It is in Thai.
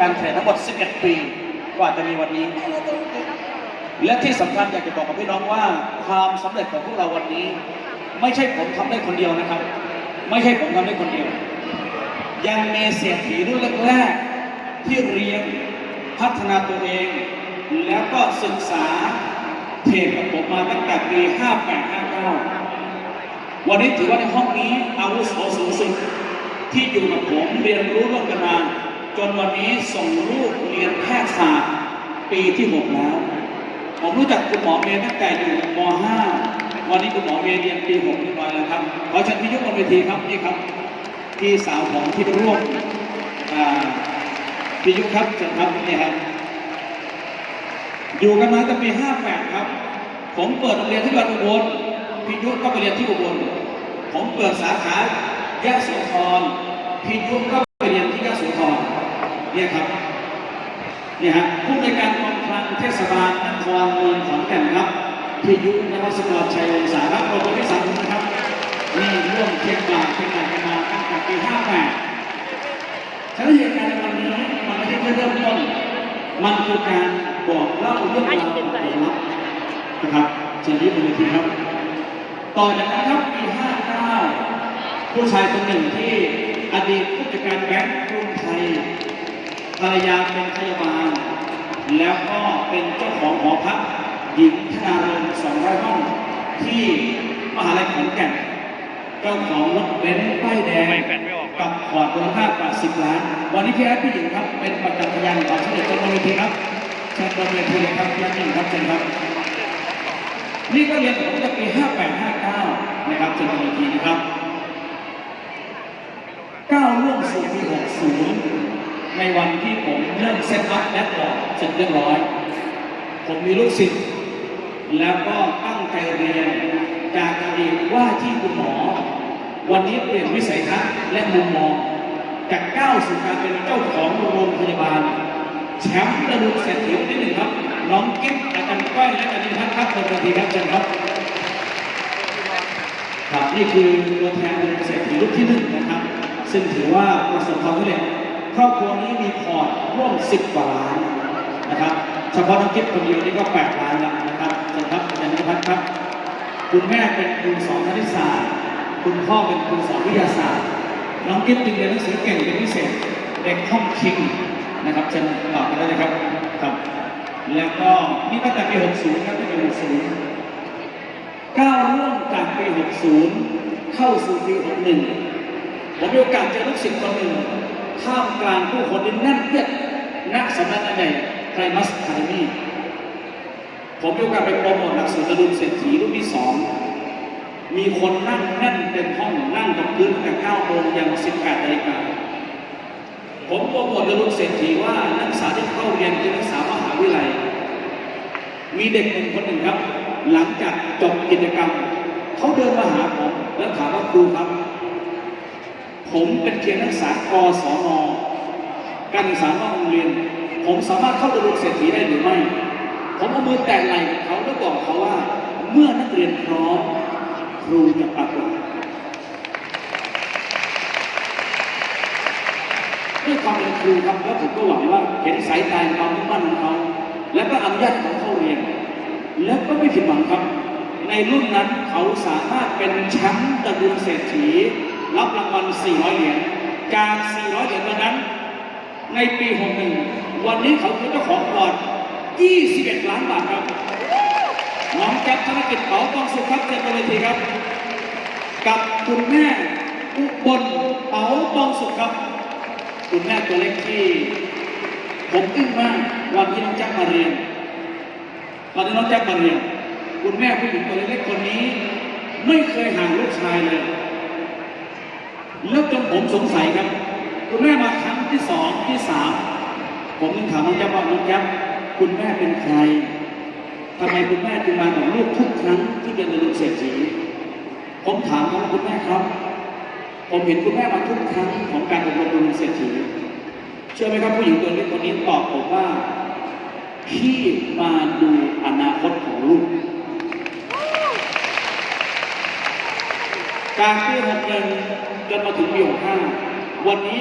การแข่งทั้งหมด 11 ปีกว่าจะมีวันนี้ และที่สำคัญอยากจะบอกกับพี่น้องว่าความสำเร็จของพวกเราวันนี้ ไม่ใช่ผมทำได้คนเดียวนะครับ ไม่ใช่ผมทำได้คนเดียว ยังมีเศรษฐีรุ่นแรกๆที่เรียนพัฒนาตัวเอง แล้วก็ศึกษาเทรดกับผมมาตั้งแต่ปี 5859 วันนี้ถือว่าในห้องนี้อาวุโสสูงสุดที่อยู่กับผมเรียนรู้ร่วมกัน จนวันนี้ส่งลูกเรียนแพทยศาสตร์ปีที่6แล้ว ผมรู้จักคุณหมอเมย์ตั้งแต่อยู่ม .5 วันนี้คุณหมอเมย์เรียนปี6เรียบร้อยแล้วครับขอเชิญพี่ยุบนเวทีครับนี่ครับพี่สาวของที่ร่วมอ่าพี่ยุบครับเชิญครับนี่ครับอยู่กันมาตั้งปี 58 ครับ ผมเปิดโรงเรียนที่จังหวัดอุบลพี่ยุทธก็ไปเรียนที่อุบลผมเปิดสาขายะโสธรพี่ยุทธก็ไปเรียนที่ยะโสธร เนี่ยครับเนี่ยฮะผู้ในการกองคลังเทศบาลนครเมืองขอนแก่นครับพี่ยุทธนวัสกรชัยวงศารับขอบคุณที่สังคมนะครับนี่ร่วมเชียงบากเชียงใหม่กันมาตั้งแต่ปี58ฉะนั้นเหตุการณ์ในวันนี้มันไม่ใช่แค่เริ่มต้น มันคือการบอกเล่าเรื่องราวของผลลัพธ์นะครับเชิญที่บนเวทีครับ ต่อจากนั้นครับปี59ผู้ชายคนหนึ่งที่อดีตผู้จัดการแบงก์กรุงไทย รรยาเป็นพยาบาล แล้วก็เป็นเจ้าของหอพักหญิงธนาเริง200ห้อง ที่มหาลัยขอนแก่นเจ้าของรถเบนซ์ป้ายแดงไม่แฟนไม่ออกวะกับขอดมูลค่ากว่า10ล้าน วันนี้พี่แอดพี่หญิงครับเป็นประจักษ์พยานของสมเด็จเจ้าพระเวทีครับเชิญบนเวทีเลยครับพี่แอดพี่หญิงครับเชิญครับ นี่ก็เรียนผมตั้งแต่ปี 5859 นะครับเชิญบนเวทีนะครับก้าวล่วงสู่ปี 60 ในวันที่ผมเริ่มเซตอัพแลกบอร์ดเสร็จเรียบร้อย ผมมีลูกศิษย์แล้วก็ตั้งใจเรียนจากอดีตว่าที่คุณหมอ วันนี้เปลี่ยนวิสัยทัศน์และมุมมองจากก้าวสู่การเป็นเจ้าของโรงพยาบาล แชมป์ระดับเศรษฐีนที่หนึ่งครับ น้องกิ๊บอาจารย์ก้อยและอาจารย์นิพัฒน์ครับบนเวทีครับเชิญครับครับนี่คือตัวแทนเป็นเศรษฐีรุ่นที่หนึ่งนะครับ ซึ่งถือว่าประสบความสำเร็จ ครอบครัวนี้มีพอร์ตร่วม 10 กว่าล้านนะครับ เฉพาะน้องกิ๊บคนเดียวนี่ก็ 8 ล้านแล้วนะครับเชิญครับอาจารย์นิพัฒน์ครับ คุณแม่เป็นครูสอนคณิตศาสตร์ คุณพ่อเป็นครูสอนวิทยาศาสตร์ น้องกิ๊บจึงเรียนหนังสือเก่งเป็นพิเศษ เด็กห้องคิงนะครับเชิญตอบกันได้เลยครับครับ แล้วก็นี่ตั้งแต่ปี 60ครับตั้งแต่ปี60ก้าวล่วงจากปี 60 เข้าสู่ปี 61ผมมีโอกาสเจอลูกศิษย์คนหนึ่ง ท่ามกลางผู้คนที่แน่นเอียดณสำนักงานใหญ่ไทรมัสคาเดมีผมมีโอกาสไปโปรโมทหนังสือตะลุนเศรษฐีรุ่นที่สองมีคนนั่งแน่นเต็มห้องนั่งกับพื้นตั้งแต่9โมงยัน18นาฬิกาผมโปรโมทตะลุนเศรษฐีว่านักศึกษาที่เข้าเรียนคือนักศึกษามหาวิทยาลัย มีเด็กหนึ่งคนหนึ่งครับ หลังจากจบกิจกรรม เขาเดินมาหาผมแล้วถามว่าครูครับ ผมเป็นเพียงนักศึกษากศนการศึกษานอกโรงเรียน ผมสามารถเข้าไปเรียนเศรษฐีได้หรือไม่ ผมเอามือแตะไหล่เขาแล้วบอกเขาว่า เมื่อนักเรียนพร้อมครูจะปรากฏด้วยความเป็นครูครับแล้วผมก็หวังว่าเห็นสายตาความมุ่งมั่นของเขาแล้วก็อนุญาตของเขาเรียน แล้วก็ไม่ผิดหวังครับ ในรุ่นนั้นเขาสามารถเป็นแชมป์ตระกูลเศรษฐี รับรางวัล 400 เหรียญ จาก 400 เหรียญวันนั้น ในปี 61 วันนี้เขาคือเจ้าของพอร์ต21 ล้านบาทครับ น้องแจ๊บธนกิจเป๋าตองสุขครับเชิญบนเวทีครับ กับคุณแม่อุบลเป๋าตองสุขครับ คุณแม่ตัวเล็กที่ผมอึ้งมากวันที่น้องแจ๊บมาเรียนตอนที่น้องแจ๊บมาเรียน คุณแม่ผู้หญิงตัวเล็กๆคนนี้ ไม่เคยห่างลูกชายเลย แล้วจนผมสงสัยครับ คุณแม่มาครั้งที่สองที่สามผมยังถามน้องแจ๊บว่าน้องแจ๊บคุณแม่เป็นใครทำไมคุณแม่จึงมากับลูกทุกครั้งที่เป็นลูกเศรษฐีผมถามเขาว่าคุณแม่ครับ ผมเห็นคุณแม่มาทุกครั้งของการอบรมลูกเศรษฐีเชื่อไหมครับผู้หญิงตัวเล็กคนนี้ตอบผมว่าพี่มาดูอนาคตของลูกจากปี61 จนมาถึงปี65วันนี้